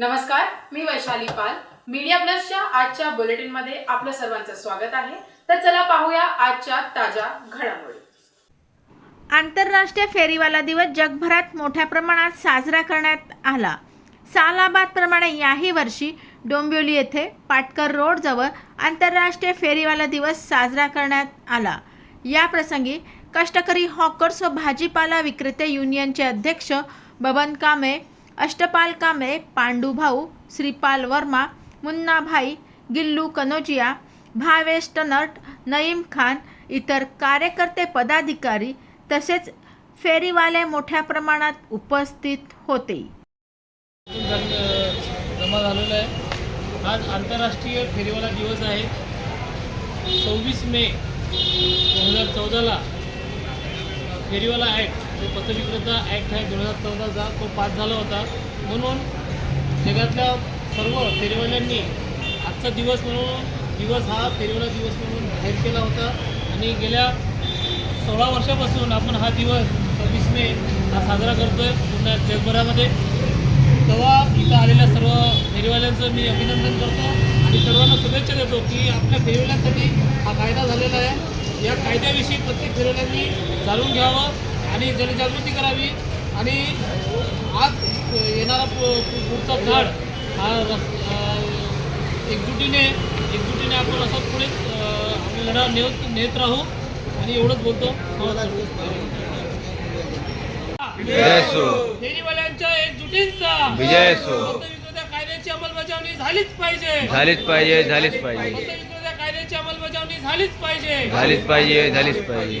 नमस्कार मी वैशाली पाल. मीडिया प्लसच्या आजच्या बुलेटिनमध्ये आपलं सर्वांचं स्वागत आहे. तर चला पाहूया आजच्या ताज्या घडामोडी. आंतरराष्ट्रीय फेरीवाला दिवस जगभरात मोठ्या प्रमाणात साजरा करण्यात आला. सालाबादप्रमाणे याही वर्षी डोंबिवली येथे पाटकर रोडजवळ आंतरराष्ट्रीय फेरीवाला दिवस साजरा करण्यात आला. या प्रसंगी कष्टकरी हॉकर्स व भाजीपाला विक्रेते युनियनचे अध्यक्ष बबन कामे अष्टपाल कांबळे पांडुभाऊ श्रीपाल वर्मा मुन्नाभाई गिल्लू कनोजिया भावेश टनट नईम खान इतर कार्यकर्ते पदाधिकारी तसेच फेरीवाले मोठ्या प्रमाणात उपस्थित होते. जमा झालेलं आहे. आज आंतरराष्ट्रीय फेरीवाला दिवस आहे. सव्वीस मे दोन हजार चौदाला फेरीवाला ॲक्ट जो पथविक्रेता ॲक्ट आहे दोन हजार चौदाचा तो पास झाला होता. म्हणून जगातल्या सर्व फेरीवाल्यांनी आजचा दिवस म्हणून दिवस हा फेरीवाला दिवस म्हणून जाहीर केला होता. आणि गेल्या सोळा वर्षापासून आपण हा दिवस सव्वीस मे हा साजरा करतो आहे पूर्ण जगभरामध्ये. तेव्हा इथं आलेल्या सर्व फेरीवाल्यांचं मी अभिनंदन करतो आणि सर्वांना शुभेच्छा देतो की आपल्या फेरीवाल्यांसाठी हा कायदा झालेला आहे. या कायद्याविषयी प्रत्येक फेरीवाल्यांनी जाणून घ्यावं. आणि जनजागृती करावी. आणि आज येणारा पुढचा काळ हा एकजुटीने एकजुटीने आपण असं पुढे लढा नेत नेत राहू. आणि एवढंच बोलतो. हो. फेरीवाल्यांच्या एकजुटींचा. विजय असो. कायद्याची अंमलबजावणी झालीच पाहिजे. झालीच पाहिजे झालीच पाहिजे. कायद्याची अंमलबजावणी झालीच पाहिजे. झालीच पाहिजे झालीच पाहिजे.